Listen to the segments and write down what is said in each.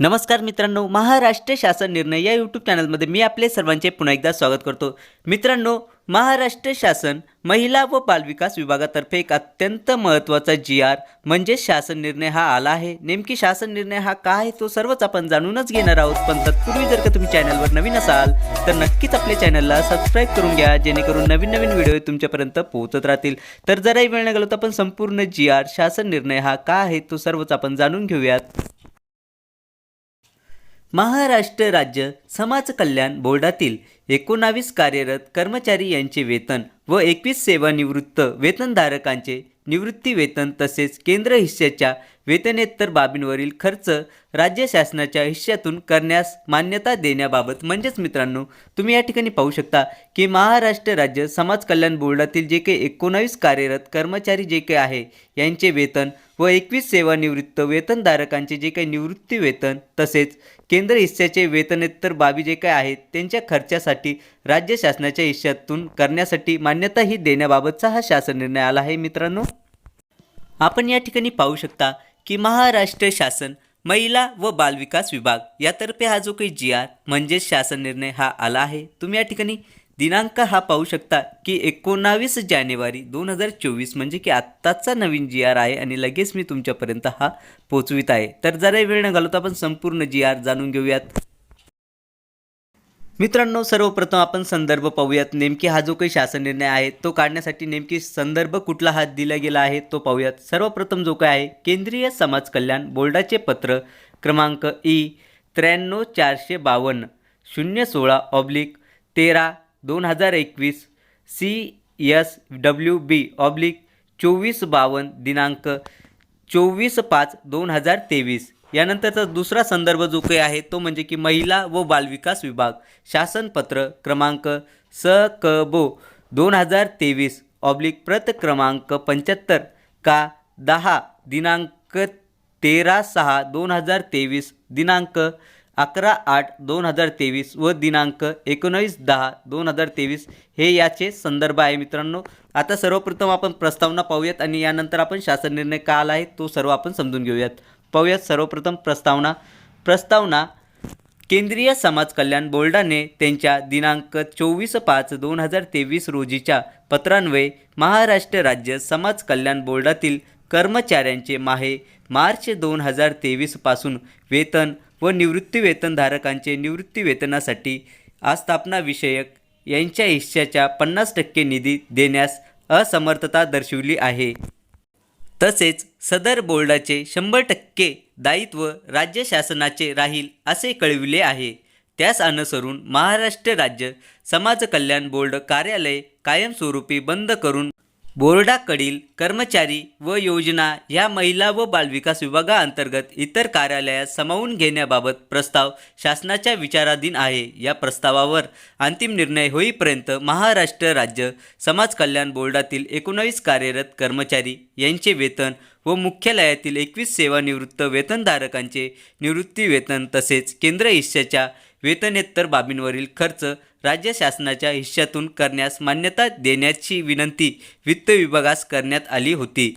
नमस्कार मित्रांनो महाराष्ट्र शासन निर्णय या यूट्यूब चॅनलमध्ये मी आपले सर्वांचे पुन्हा एकदा स्वागत करतो. मित्रांनो महाराष्ट्र शासन महिला व बालविकास विभागातर्फे एक अत्यंत महत्त्वाचा जी आर म्हणजे शासन निर्णय हा आला आहे. नेमकी शासन निर्णय हा काय आहे तो सर्वच आपण जाणूनच घेणार आहोत. पण तत्पूर्वी जर का तुम्ही चॅनलवर नवीन असाल तर नक्कीच आपल्या चॅनलला सबस्क्राईब करून घ्या जेणेकरून नवीन नवीन व्हिडिओ तुमच्यापर्यंत पोहोचत राहतील. तर जराही वेळ न गेलो तर आपण संपूर्ण जी आर शासन निर्णय हा काय आहे तो सर्वच आपण जाणून घेऊयात. महाराष्ट्र राज्य समाज कल्याण बोर्डातील एकोणावीस कार्यरत कर्मचारी यांचे वेतन व एकवीस सेवानिवृत्त वेतनधारकांचे निवृत्ती वेतन तसेच केंद्र हिश्श्याच्या वेतनेत्तर बाबींवरील खर्च राज्य शासनाच्या हिश्श्यातून करण्यास मान्यता देण्याबाबत म्हणजेच मित्रांनो तुम्ही या ठिकाणी पाहू शकता की महाराष्ट्र राज्य समाज कल्याण बोर्डातील जे काही एकोणावीस कार्यरत कर्मचारी जे काही आहे यांचे वेतन व एकवीस सेवानिवृत्त वेतनधारकांचे जे काही निवृत्ती वेतन तसेच केंद्र हिस्स्याचे वेतनेतर बाबी जे काय आहेत त्यांच्या खर्चासाठी राज्य शासनाच्या हिश्श्यातून करण्यासाठी मान्यता ही देण्याबाबतचा हा शासन निर्णय आला आहे मित्रांनो. आपण या ठिकाणी पाहू शकता की महाराष्ट्र शासन महिला व बालविकास विभाग यातर्फे हा जो काही जी आर म्हणजेच शासन निर्णय हा आला आहे. तुम्ही या ठिकाणी दिनांक हा पाहू शकता की एकोणावीस जानेवारी दोन हजार चोवीस म्हणजे की आत्ताचा नवीन जी आर आहे आणि लगेच मी तुमच्यापर्यंत हा पोचवित आहे. तर जरा वेळ न घालवता आपण संपूर्ण जी आर जाणून घेऊयात. मित्रांनो सर्वप्रथम आपण संदर्भ पाहूयात. नेमकी हा जो काही शासन निर्णय आहे तो काढण्यासाठी नेमकी संदर्भ कुठला हात दिला गेला आहे तो पाहूयात. सर्वप्रथम जो काय आहे केंद्रीय समाज कल्याण बोर्डाचे पत्र क्रमांक ई त्र्याण्णव चारशे बावन्न शून्य सोळा ऑब्लिक तेरा दोन हजार एकवीस C S W B oblique चोवीस बावन्न दिनांक चोवीस पाच दोन हजार तेवीस. यानंतरचा दुसरा संदर्भ जो काही आहे तो म्हणजे की महिला व बालविकास विभाग. शासनपत्र क्रमांक स क बो दोन हजार तेवीस ऑब्लिक प्रत क्रमांक पंच्याहत्तर का दहा दिनांक तेरा सहा दोन हजार तेवीस दिनांक अकरा आठ दोन हजार तेवीस व दिनांक एकोणवीस दहा दोन हजार तेवीस हे याचे संदर्भ आहे मित्रांनो. आता सर्वप्रथम आपण प्रस्तावना पाहूयात आणि यानंतर आपण शासन निर्णय का आला आहे तो सर्व आपण समजून घेऊयात. पाहूयात सर्वप्रथम प्रस्तावना. प्रस्तावना केंद्रीय समाज कल्याण बोर्डाने त्यांच्या दिनांक चोवीस पाच दोन हजार तेवीस रोजीच्या पत्रान्वये महाराष्ट्र राज्य समाज कल्याण बोर्डातील कर्मचाऱ्यांचे माहे मार्च दोन हजार तेवीसपासून वेतन व निवृत्तीवेतनधारकांचे निवृत्तीवेतनासाठी आस्थापनाविषयक आस्थापना विषयक यांच्या हिश्श्याच्या पन्नास टक्के निधी देण्यास असमर्थता दर्शवली आहे. तसेच सदर बोर्डाचे शंभर टक्के दायित्व राज्य शासनाचे राहील असे कळविले आहे. त्यास अनुसरून महाराष्ट्र राज्य समाज कल्याण बोर्ड कार्यालय कायमस्वरूपी बंद करून बोर्डाकडील कर्मचारी व योजना ह्या महिला व बालविकास विभागाअंतर्गत इतर कार्यालयात सामावून घेण्याबाबत प्रस्ताव शासनाच्या विचाराधीन आहे. या प्रस्तावावर अंतिम निर्णय होईपर्यंत महाराष्ट्र राज्य समाज कल्याण बोर्डातील एकोणावीस कार्यरत कर्मचारी यांचे वेतन व मुख्यालयातील एकवीस सेवानिवृत्त वेतनधारकांचे निवृत्ती वेतन तसेच केंद्र हिश्श्याच्या वेतनेत्तर बाबींवरील खर्च राज्य शासनाच्या हिश्श्यातून करण्यास मान्यता देण्याची विनंती वित्त विभागास करण्यात आली होती.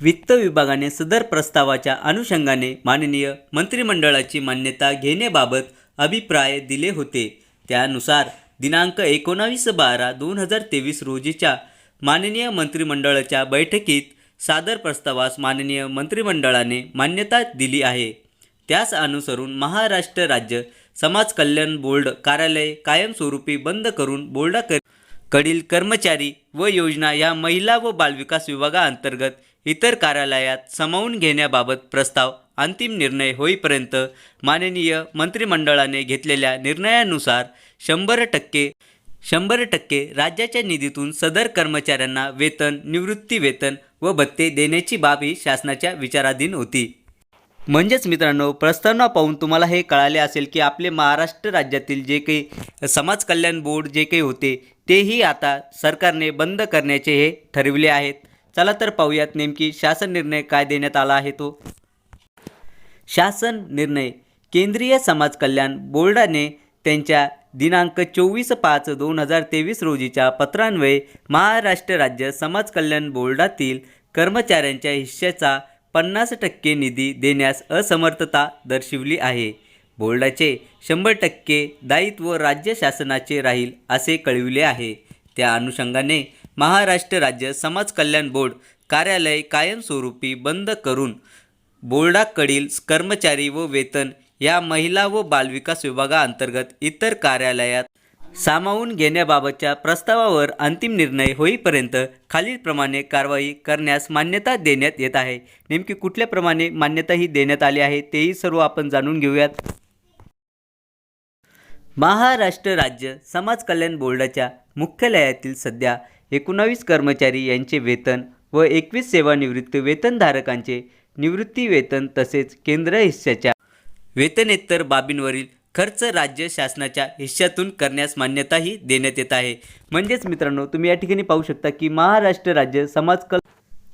वित्त विभागाने सदर प्रस्तावाच्या अनुषंगाने माननीय मंत्रिमंडळाची मान्यता घेण्याबाबत अभिप्राय दिले होते. त्यानुसार दिनांक एकोणावीस बारा दोन हजार तेवीस रोजीच्या माननीय मंत्रिमंडळाच्या बैठकीत सादर प्रस्तावास माननीय मंत्रिमंडळाने मान्यता दिली आहे. त्यास अनुसरून महाराष्ट्र राज्य समाज कल्याण बोर्ड कार्यालय कायमस्वरूपी बंद करून बोर्डाक कडील कर्मचारी व योजना या महिला व बालविकास विभागाअंतर्गत इतर कार्यालयात सामावून घेण्याबाबत प्रस्ताव अंतिम निर्णय होईपर्यंत माननीय मंत्रिमंडळाने घेतलेल्या निर्णयानुसार शंभर टक्के शंभर टक्के राज्याच्या निधीतून सदर कर्मचाऱ्यांना वेतन निवृत्ती वेतन व भत्ते देण्याची बाब ही शासनाच्या विचाराधीन होती. म्हणजेच मित्रांनो प्रस्तावना पाहून तुम्हाला हे कळाले असेल की आपले महाराष्ट्र राज्यातील जे काही समाज कल्याण बोर्ड जे काही होते तेही आता सरकारने बंद करण्याचे हे ठरविले आहेत. चला तर पाहूयात नेमकी शासन निर्णय काय देण्यात आला आहे तो. शासन निर्णय केंद्रीय समाज कल्याण बोर्डाने त्यांच्या दिनांक चोवीस पाच दोन हजार तेवीस रोजीच्या पत्रान्वये महाराष्ट्र राज्य समाज कल्याण बोर्डातील कर्मचाऱ्यांच्या हिश्श्याचा पन्नास टक्के निधी देण्यास असमर्थता दर्शवली आहे. बोर्डाचे शंभर टक्के दायित्व राज्य शासनाचे राहील असे कळविले आहे. त्या अनुषंगाने महाराष्ट्र राज्य समाज कल्याण बोर्ड कार्यालय कायमस्वरूपी बंद करून बोर्डाकडील कर्मचारी व वेतन या महिला व बालविकास विभागाअंतर्गत इतर कार्यालयात सामावून घेण्याबाबतच्या प्रस्तावावर अंतिम निर्णय होईपर्यंत खालीलप्रमाणे कारवाई करण्यास मान्यता देण्यात येत आहे. नेमकी कुठल्याप्रमाणे मान्यता ही देण्यात आली आहे तेही सर्व आपण जाणून घेऊयात. महाराष्ट्र राज्य समाज कल्याण बोर्डाच्या मुख्यालयातील सध्या एकोणावीस कर्मचारी यांचे वेतन व एकवीस सेवानिवृत्त वेतनधारकांचे निवृत्ती वेतन तसेच केंद्र हिस्साच्या वेतनेत्तर बाबींवरील खर्च राज्य शासनाच्या हिश्श्यातून करण्यास मान्यताही देण्यात येत आहे. म्हणजेच मित्रांनो तुम्ही या ठिकाणी पाहू शकता की महाराष्ट्र राज्य समाज कल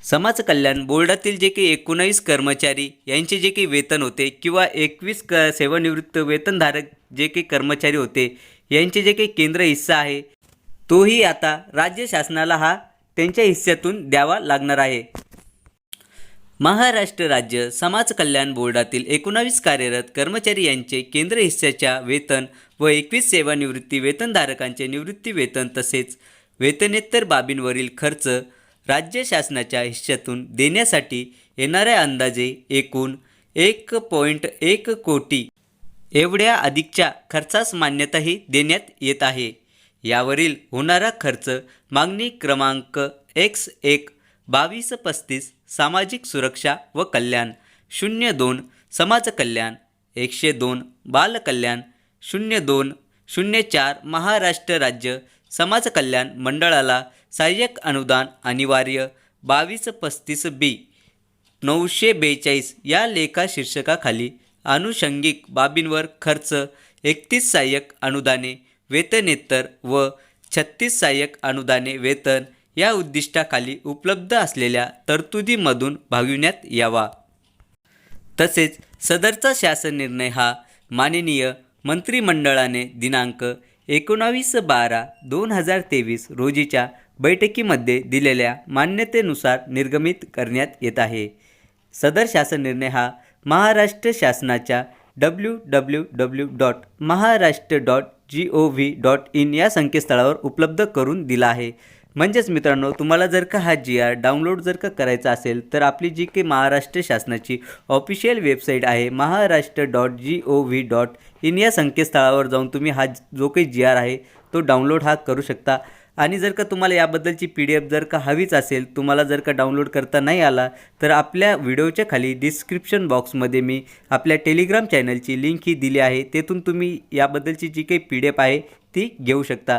समाज कल्याण बोर्डातील जे काही एकोणावीस कर्मचारी यांचे जे काही वेतन होते किंवा एकवीस क सेवानिवृत्त वेतनधारक जे काही कर्मचारी होते यांचे जे काही केंद्र हिस्सा आहे तोही आता राज्य शासनाला हा त्यांच्या हिस्स्यातून द्यावा लागणार आहे. महाराष्ट्र राज्य समाज कल्याण बोर्डातील एकोणावीस कार्यरत कर्मचारी यांचे केंद्र हिस्साच्या वेतन व एकवीस सेवानिवृत्ती वेतनधारकांचे निवृत्ती वेतन तसेच वेतनेत्तर बाबींवरील खर्च राज्य शासनाच्या हिश्श्यातून देण्यासाठी येणाऱ्या अंदाजे एकूण एक पॉईंट एक कोटी एवढ्या अधिकच्या खर्चास मान्यताही देण्यात येत आहे. यावरील होणारा खर्च मागणी क्रमांक एक्स एक बावीस पस्तीस सामाजिक सुरक्षा व कल्याण शून्य दोन समाज कल्याण एकशे दोन बालकल्याण शून्य दोन शून्य चार महाराष्ट्र राज्य समाज कल्याण मंडळाला सहाय्यक अनुदान अनिवार्य बावीस पस्तीस बी नऊशे बेचाळीस या लेखा शीर्षकाखाली आनुषंगिक बाबींवर खर्च एकतीस सहाय्यक अनुदाने वेतनेतर व छत्तीस सहाय्यक अनुदाने वेतन या उद्दिष्टाखाली उपलब्ध असलेल्या तरतुदीमधून भागविण्यात यावा. तसेच सदरचा शासन निर्णय हा माननीय मंत्रिमंडळाने दिनांक एकोणावीस बारा दोन हजार तेवीस रोजीच्या बैठकीमध्ये दिलेल्या मान्यतेनुसार निर्गमित करण्यात येत आहे. सदर शासन निर्णय हा महाराष्ट्र शासनाच्या W W W dot Maharashtra dot G O V dot in या संकेतस्थळावर उपलब्ध करून दिला आहे. म्हणजेच मित्रांनो तुम्हाला जर का हा जी आर डाउनलोड जर का करायचा असेल तर आपली जी काही महाराष्ट्र शासनाची ऑफिशियल वेबसाईट आहे Maharashtra dot G O V dot in या संकेतस्थळावर जाऊन तुम्ही हा जो काही जी आर आहे तो डाउनलोड हा करू शकता. आणि जर का तुम्हाला याबद्दलची पी डी एफ जर का हवीच असेल तुम्हाला जर का डाउनलोड करता नाही आला तर आपल्या व्हिडिओच्या खाली डिस्क्रिप्शन बॉक्समध्ये मी आपल्या टेलिग्राम चॅनलची लिंक ही दिली आहे तेथून तुम्ही याबद्दलची जी काही पी डी एफ आहे ती घेऊ शकता.